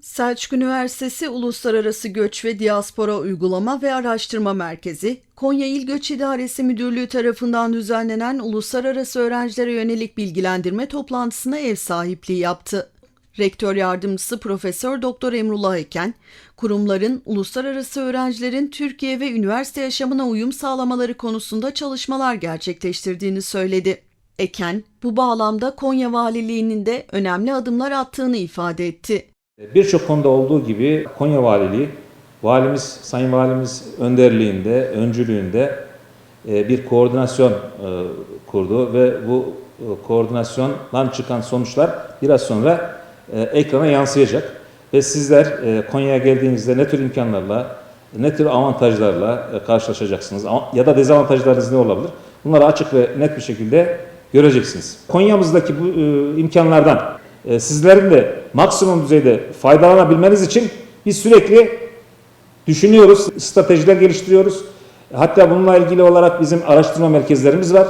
Selçuk Üniversitesi Uluslararası Göç ve Diaspora Uygulama ve Araştırma Merkezi, Konya İl Göç İdaresi Müdürlüğü tarafından düzenlenen uluslararası öğrencilere yönelik bilgilendirme toplantısına ev sahipliği yaptı. Rektör yardımcısı Profesör Doktor Emrullah Eken, kurumların uluslararası öğrencilerin Türkiye ve üniversite yaşamına uyum sağlamaları konusunda çalışmalar gerçekleştirdiğini söyledi. Eken, bu bağlamda Konya Valiliği'nin de önemli adımlar attığını ifade etti. Birçok konuda olduğu gibi Konya Valiliği, Valimiz, Sayın Valimiz önderliğinde, öncülüğünde e, bir koordinasyon e, kurdu ve bu e, koordinasyondan çıkan sonuçlar biraz sonra e, ekrana yansıyacak. Ve sizler e, Konya'ya geldiğinizde ne tür imkanlarla, ne tür avantajlarla e, karşılaşacaksınız ya da dezavantajlarınız ne olabilir? Bunları açık ve net bir şekilde göreceksiniz. Konya'mızdaki bu e, imkanlardan e, sizlerin de maksimum düzeyde faydalanabilmeniz için biz sürekli düşünüyoruz, stratejiler geliştiriyoruz. Hatta bununla ilgili olarak bizim araştırma merkezlerimiz var.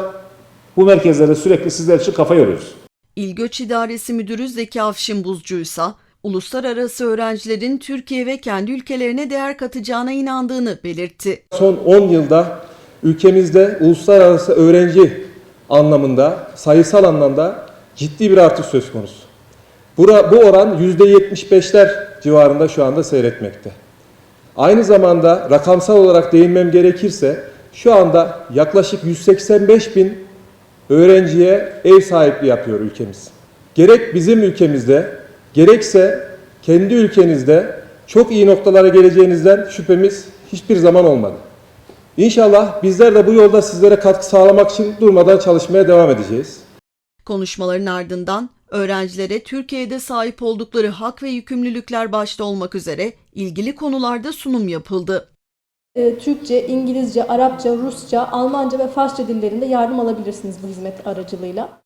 Bu merkezlerde sürekli sizler için kafa yoruyoruz. İl Göç İdaresi Müdürü Zeki Afşin Buzcuysa, uluslararası öğrencilerin Türkiye ve kendi ülkelerine değer katacağına inandığını belirtti. Son 10 yılda ülkemizde uluslararası öğrenci anlamında, sayısal anlamda ciddi bir artış söz konusu. Bura, bu oran %75'ler civarında şu anda seyretmekte. Aynı zamanda rakamsal olarak değinmem gerekirse şu anda yaklaşık 185 bin öğrenciye ev sahipliği yapıyor ülkemiz. Gerek bizim ülkemizde gerekse kendi ülkenizde çok iyi noktalara geleceğinizden şüphemiz hiçbir zaman olmadı. İnşallah bizler de bu yolda sizlere katkı sağlamak için durmadan çalışmaya devam edeceğiz. Konuşmaların ardından öğrencilere Türkiye'de sahip oldukları hak ve yükümlülükler başta olmak üzere ilgili konularda sunum yapıldı. E, Türkçe, İngilizce, Arapça, Rusça, Almanca ve Farsça dillerinde yardım alabilirsiniz bu hizmet aracılığıyla.